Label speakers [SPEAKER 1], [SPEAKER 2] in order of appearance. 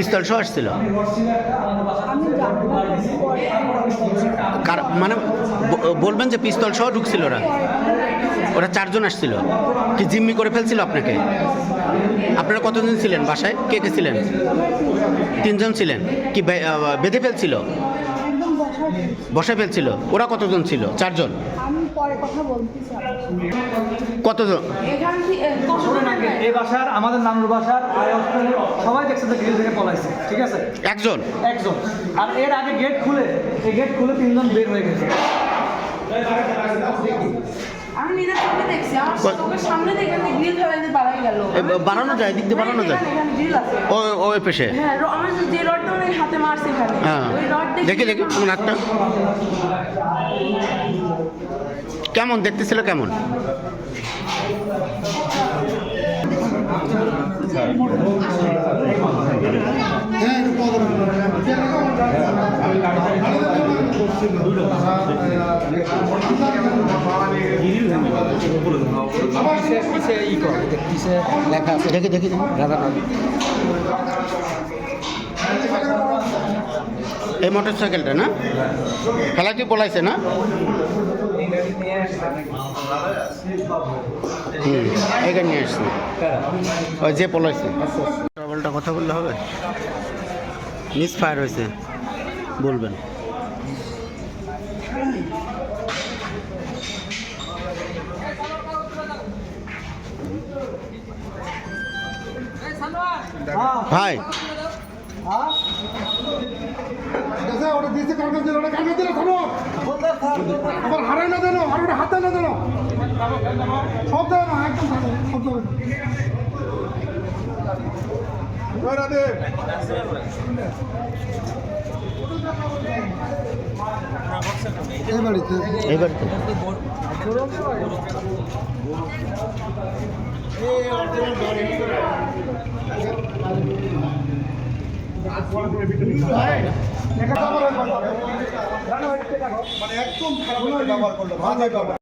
[SPEAKER 1] পিস্তল সহ আসছিল? মানে বলবেন যে পিস্তল সহ ঢুকছিল ওরা? ওরা চারজন আসছিল। কি জিম্মি করে ফেলছিল আপনাকে? আপনারা কতজন ছিলেন বাসায়? কে কে ছিলেন? তিনজন ছিলেন। কি বেঁধে ফেলছিল? বসে ফেলছিল? ওরা কতজন ছিল? চারজন?
[SPEAKER 2] পরে কথা বলতেছি
[SPEAKER 1] কতজন?
[SPEAKER 3] এই বাসার আমাদের নানুর বাসার সবাই দেখছে যে গ্রিল থেকে পলাইছে ঠিক আছে?
[SPEAKER 1] একজন?
[SPEAKER 3] একজন। আর এর আগে গেট খুলে এই গেট খুলে তিনজন বের হয়ে গেছে।
[SPEAKER 4] আমি নিজের চোখে দেখছি আমার চোখের সামনে দিয়ে এখান গ্রিল ফেলে পালাই গেল।
[SPEAKER 1] এ, যায়, দিক দিয়ে বাড়ানো যায়।
[SPEAKER 4] এখানে এখানে গ্রিল আছে।
[SPEAKER 1] ও পেশে?
[SPEAKER 4] হ্যাঁ র- আমার যে রডটা হাতে মারছে এখানে
[SPEAKER 1] হ্যাঁ।
[SPEAKER 4] ওই রড
[SPEAKER 1] দেখি দেখি তোমার হাতটা। কেমন দেখতেছিল কেমন?
[SPEAKER 5] লেখা আছে
[SPEAKER 1] দেখি। এই মোটর সাইকেলটা না? খেলাটি পলাইছে না হুম নিয়ে যে পলাইছে কথা বললে হবে? মিস ফায়ার হয়েছে। বলবেন।
[SPEAKER 6] থামো আবার হারাই না দেন আর ওটা হাতে না দেন সব দেয় না, একদম সব দেবে এই বাড়িতে?
[SPEAKER 1] এবার তো
[SPEAKER 6] মানে একদম খারাপ ব্যবহার করল।